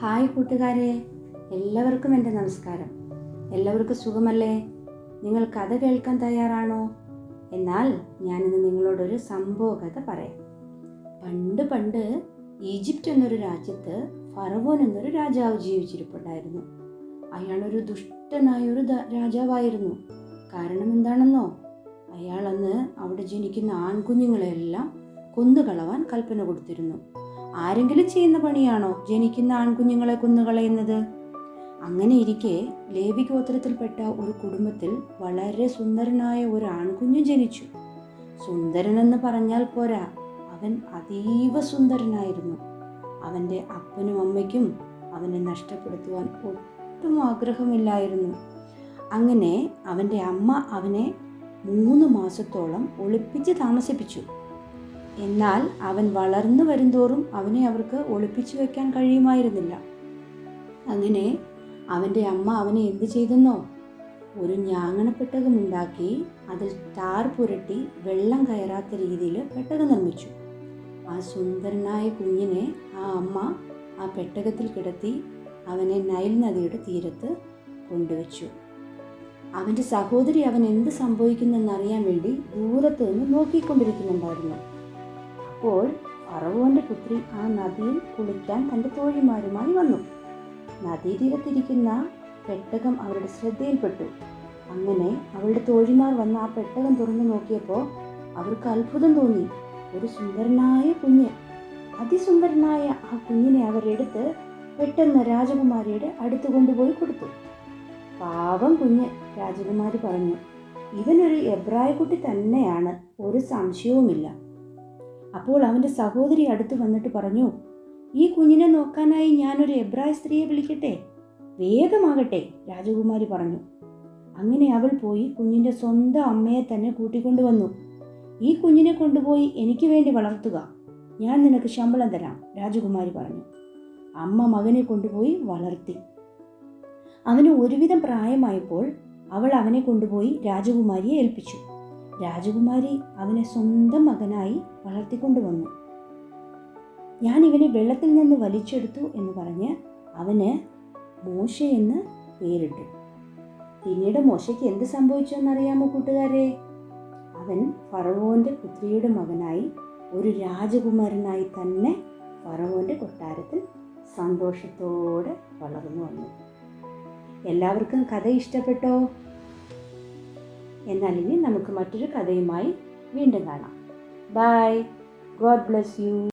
Hi കൂട്ടുകാരെ എല്ലാവർക്കും എന്റെ നമസ്കാരം. എല്ലാവർക്കും സുഖമല്ലേ? നിങ്ങൾ കഥ കേൾക്കാൻ തയ്യാറാണോ? എന്നാൽ ഞാനിന്ന് നിങ്ങളോടൊരു സംഭവ കഥ പറയാം. പണ്ട് പണ്ട് ഈജിപ്റ്റ് എന്നൊരു രാജ്യത്ത് ഫറവോൻ എന്നൊരു രാജാവ് ജീവിച്ചിരിപ്പുണ്ടായിരുന്നു. അയാളൊരു ദുഷ്ടനായ ഒരു ദ- രാജാവായിരുന്നു. കാരണം എന്താണെന്നോ? അയാളന്ന് അവിടെ ജനിക്കുന്ന ആൺകുഞ്ഞുങ്ങളെല്ലാം കൊന്നുകളവാൻ കൽപ്പന കൊടുത്തിരുന്നു. ആരെങ്കിലും ചെയ്യുന്ന പണിയാണോ ജനിക്കുന്ന ആൺകുഞ്ഞുങ്ങളെ കൊന്നുകളയുന്നത് അങ്ങനെ ഇരിക്കെ ലേവി ഗോത്രത്തിൽപ്പെട്ട ഒരു കുടുംബത്തിൽ വളരെ സുന്ദരനായ ഒരു ആൺകുഞ്ഞു ജനിച്ചു. സുന്ദരനെന്ന് പറഞ്ഞാൽ പോരാ അവൻ അതീവ സുന്ദരനായിരുന്നു. അവന്റെ അപ്പനും അമ്മയ്ക്കും അവനെ നഷ്ടപ്പെടുത്തുവാൻ ഒട്ടും ആഗ്രഹമില്ലായിരുന്നു. അങ്ങനെ അവന്റെ അമ്മ അവനെ മൂന്ന് മാസത്തോളം ഒളിപ്പിച്ച് താമസിപ്പിച്ചു. എന്നാൽ അവൻ വളർന്നു വരുന്തോറും അവനെ അവർക്ക് ഒളിപ്പിച്ചു വെക്കാൻ കഴിയുമായിരുന്നില്ല. അങ്ങനെ അവന്റെ അമ്മ അവനെ എന്ത് ചെയ്തെന്നോ? ഒരു ഞാങ്ങണപ്പെട്ടകമുണ്ടാക്കി അതിൽ ടാർ പുരട്ടി വെള്ളം കയറാത്ത രീതിയിൽ പെട്ടകം നിർമ്മിച്ചു. ആ സുന്ദരനായ കുഞ്ഞിനെ ആ അമ്മ ആ പെട്ടകത്തിൽ കിടത്തി അവനെ നൈൽ നദിയുടെ തീരത്ത് കൊണ്ടുവച്ചു. അവന്റെ സഹോദരി അവൻ എന്ത് സംഭവിക്കുന്നെന്നറിയാൻ വേണ്ടി ദൂരത്ത് നിന്ന് നോക്കിക്കൊണ്ടിരിക്കുന്നുണ്ടായിരുന്നു. അപ്പോൾ ഫറവോന്റെ പുത്രി ആ നദിയിൽ കുളിക്കാൻ തന്റെ തോഴിമാരുമായി വന്നു. നദീതീരത്തിരിക്കുന്ന പെട്ടകം അവരുടെ ശ്രദ്ധയിൽപ്പെട്ടു. അങ്ങനെ അവളുടെ തോഴിമാർ വന്ന് ആ പെട്ടകം തുറന്നു നോക്കിയപ്പോൾ അവർക്ക് അത്ഭുതം തോന്നി. ഒരു സുന്ദരനായ കുഞ്ഞ്. അതിസുന്ദരനായ ആ കുഞ്ഞിനെ അവരെടുത്ത് പെട്ടെന്ന് രാജകുമാരിയുടെ അടുത്ത് കൊണ്ടുപോയി കൊടുത്തു. പാവം കുഞ്ഞ് രാജകുമാരി പറഞ്ഞു. ഇവനൊരു എബ്രായ കുട്ടി തന്നെയാണ്. ഒരു സംശയവുമില്ല. അപ്പോൾ അവന്റെ സഹോദരി അടുത്ത് വന്നിട്ട് പറഞ്ഞു ഈ കുഞ്ഞിനെ നോക്കാനായി ഞാനൊരു എബ്രായ സ്ത്രീയെ വിളിക്കട്ടെ? വേഗമാകട്ടെ രാജകുമാരി പറഞ്ഞു. അങ്ങനെ അവൾ പോയി കുഞ്ഞിന്റെ സ്വന്തം അമ്മയെ തന്നെ കൂട്ടിക്കൊണ്ടുവന്നു ഈ കുഞ്ഞിനെ കൊണ്ടുപോയി എനിക്ക് വേണ്ടി വളർത്തുക ഞാൻ നിനക്ക് ശമ്പളം തരാം രാജകുമാരി പറഞ്ഞു. അമ്മ മകനെ കൊണ്ടുപോയി വളർത്തി. അവന് ഒരുവിധം പ്രായമായപ്പോൾ അവൾ അവനെ കൊണ്ടുപോയി രാജകുമാരിയെ ഏൽപ്പിച്ചു. രാജകുമാരി അവനെ സ്വന്തം മകനായി വളർത്തിക്കൊണ്ടുവന്നു ഞാൻ ഇവനെ വെള്ളത്തിൽ നിന്ന് വലിച്ചെടുത്തു എന്ന് പറഞ്ഞ് അവന് മോശ എന്ന് പേരിട്ടു. പിന്നീട് മോശയ്ക്ക് എന്ത് സംഭവിച്ചു എന്നറിയാമോ കൂട്ടുകാരെ? അവൻ ഫറവോന്റെ പുത്രിയുടെ മകനായി ഒരു രാജകുമാരനായി തന്നെ ഫറവോന്റെ കൊട്ടാരത്തിൽ സന്തോഷത്തോടെ വളർന്നു വന്നു. എല്ലാവർക്കും കഥ ഇഷ്ടപ്പെട്ടോ? എന്നാൽ ഇനി നമുക്ക് മറ്റൊരു കഥയുമായി വീണ്ടും കാണാം. By God bless you